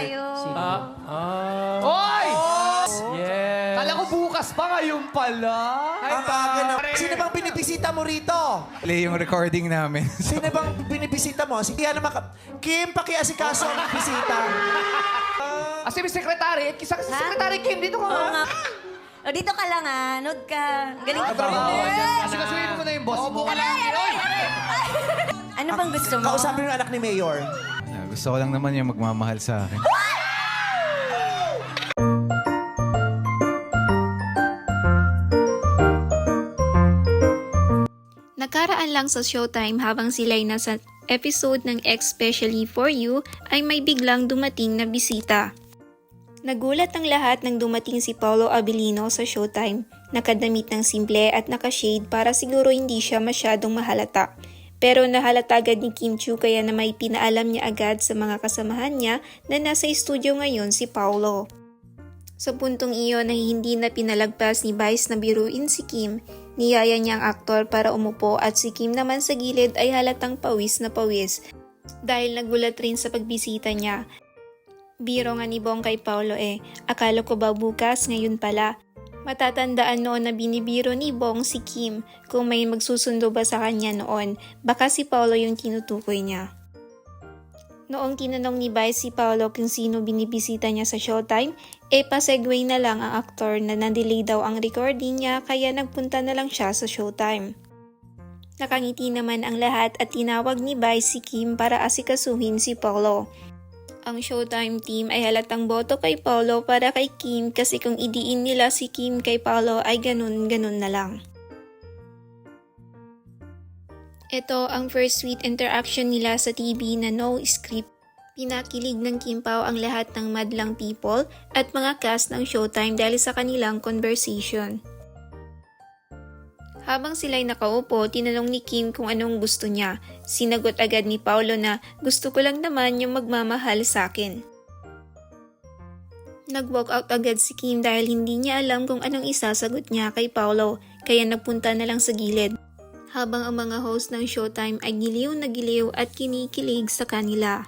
tayo. Ah, ah. Oy! Yes. Kala ko bukas pa ngayon pala. Ang aga na. Sino bang binibisita mo rito? Play yung recording namin. Sino bang binibisita mo? Si Kiana Maka... Kim, pakiasikaso ang bisita. Kasi may sekretary. Kisa kasi sekretary Kim dito ka. Oo nga. O, dito ka lang ah. Nod ka. Galing ka. Sigasuhin mo na yung boss mo. Aray! Ano bang gusto mo? Kausapin mo yung anak ni Mayor. Gusto ko lang naman yung magmamahal sa akin. Nakaraan lang sa showtime habang sila'y nasa episode ng Especially For You ay may biglang dumating na bisita. Nagulat ang lahat nang dumating si Paulo Abilino sa showtime. Nakadamit ng simple at nakashade para siguro hindi siya masyadong mahalata. Pero nahalata agad ni Kim Chu kaya na may pinaalam niya agad sa mga kasamahan niya na nasa studio ngayon si Paulo. Sa puntong iyon na hindi na pinalagpas ni Vice na biruin si Kim, niyaya niya ang aktor para umupo at si Kim naman sa gilid ay halatang pawis na pawis dahil nagulat rin sa pagbisita niya. Biro nga ni Bong kay Paolo eh, akala ko ba bukas ngayon pala. Matatandaan noon na binibiro ni Bong si Kim kung may magsusundo ba sa kanya noon, baka si Paolo yung tinutukoy niya. Noong tinanong ni Vice si Paolo kung sino binibisita niya sa showtime, e pasegue na lang ang aktor na nandelay daw ang recording niya kaya nagpunta na lang siya sa showtime. Nakangiti naman ang lahat at tinawag ni Vice si Kim para asikasuhin si Paolo. Ang showtime team ay halatang boto kay Paolo para kay Kim kasi kung idiin nila si Kim kay Paolo ay ganun-ganun na lang. Ito ang first sweet interaction nila sa TV na no script. Pinakilig ng Kim Pao ang lahat ng madlang people at mga cast ng Showtime dahil sa kanilang conversation. Habang sila'y nakaupo, tinanong ni Kim kung anong gusto niya. Sinagot agad ni Paulo na gusto ko lang naman yung magmamahal sa akin. Nag-walk out agad si Kim dahil hindi niya alam kung anong isasagot niya kay Paulo, kaya nagpunta na lang sa gilid habang ang mga host ng Showtime ay giliw na giliw at kinikilig sa kanila.